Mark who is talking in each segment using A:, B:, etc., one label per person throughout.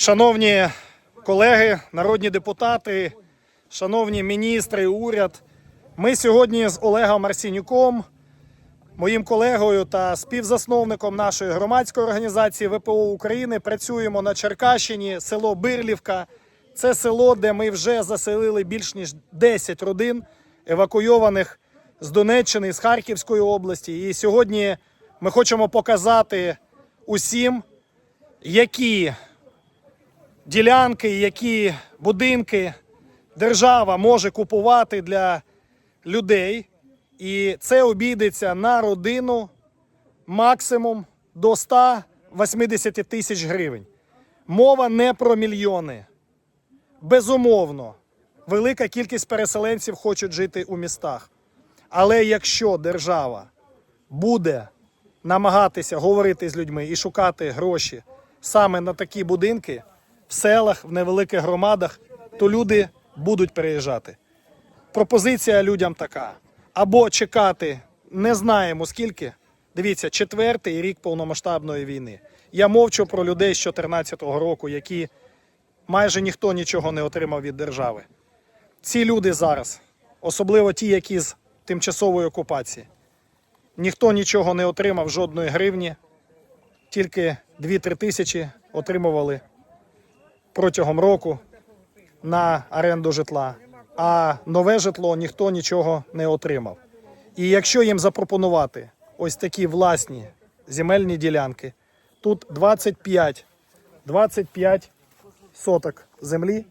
A: Шановні колеги, народні депутати, шановні міністри, уряд, ми сьогодні з Олегом Арсінюком, моїм колегою та співзасновником нашої громадської організації ВПО України працюємо на Черкащині, село Бирлівка. Це село, де ми вже заселили більш ніж 10 родин, евакуйованих з Донеччини, з Харківської області. І сьогодні ми хочемо показати усім, які ділянки, які будинки держава може купувати для людей, і це обійдеться на родину максимум до 180 тисяч гривень. Мова не про мільйони. Безумовно, велика кількість переселенців хочуть жити у містах. Але якщо держава буде намагатися говорити з людьми і шукати гроші саме на такі будинки в селах, в невеликих громадах, то люди будуть переїжджати. Пропозиція людям така: або чекати не знаємо скільки. Дивіться, четвертий рік повномасштабної війни. Я мовчу про людей з 2014 року, які майже ніхто нічого не отримав від держави. Ці люди зараз, особливо ті, які з тимчасової окупації, ніхто нічого не отримав, жодної гривні, тільки 2-3 тисячі отримували протягом року на оренду житла, а нове житло ніхто нічого не отримав. І якщо їм запропонувати ось такі власні земельні ділянки, тут 25, 25 соток землі,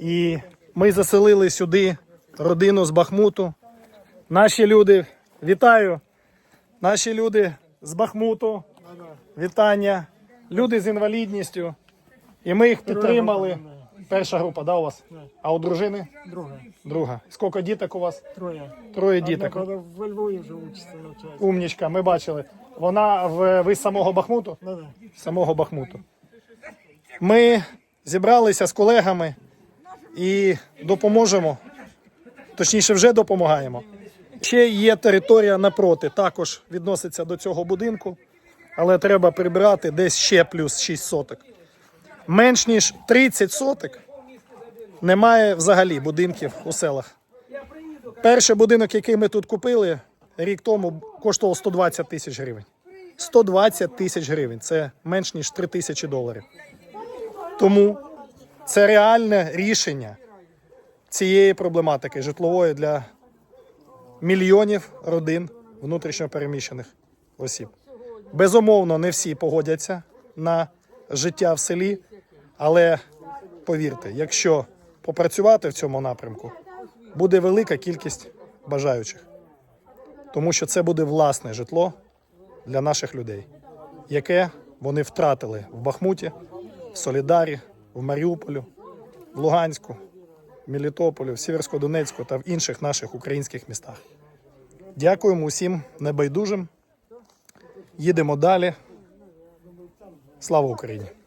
A: і ми заселили сюди родину з Бахмуту. Наші люди, вітаю! Наші люди з Бахмуту, вітання, люди з інвалідністю. І ми їх підтримали. Перша група, да, у вас? А у дружини?
B: Друга.
A: Друга. Скільки діток у вас?
B: Троє.
A: Троє
B: Одна
A: діток.
B: коли в Львові вже учиться навчається.
A: Умнічка, ми бачили. Вона в ви з самого Бахмуту?
B: Ну, да.
A: самого Бахмуту. Ми зібралися з колегами і допоможемо, точніше, вже допомагаємо. Ще є територія напроти, також відноситься до цього будинку, але треба прибирати десь ще плюс 6 соток. Менш ніж 30 соток немає взагалі будинків у селах. Перший будинок, який ми тут купили рік тому, коштував 120 тисяч гривень. 120 тисяч гривень. Це менш ніж 3 тисячі доларів. Тому це реальне рішення цієї проблематики житлової для мільйонів родин внутрішньо переміщених осіб. Безумовно, не всі погодяться на життя в селі, але повірте, якщо попрацювати в цьому напрямку, буде велика кількість бажаючих. Тому що це буде власне житло для наших людей, яке вони втратили в Бахмуті, в Солідарі, в Маріуполі, в Луганську, в Мелітополі, в Сіверсько-Донецьку та в інших наших українських містах. Дякуємо усім небайдужим. Їдемо далі. Слава Україні!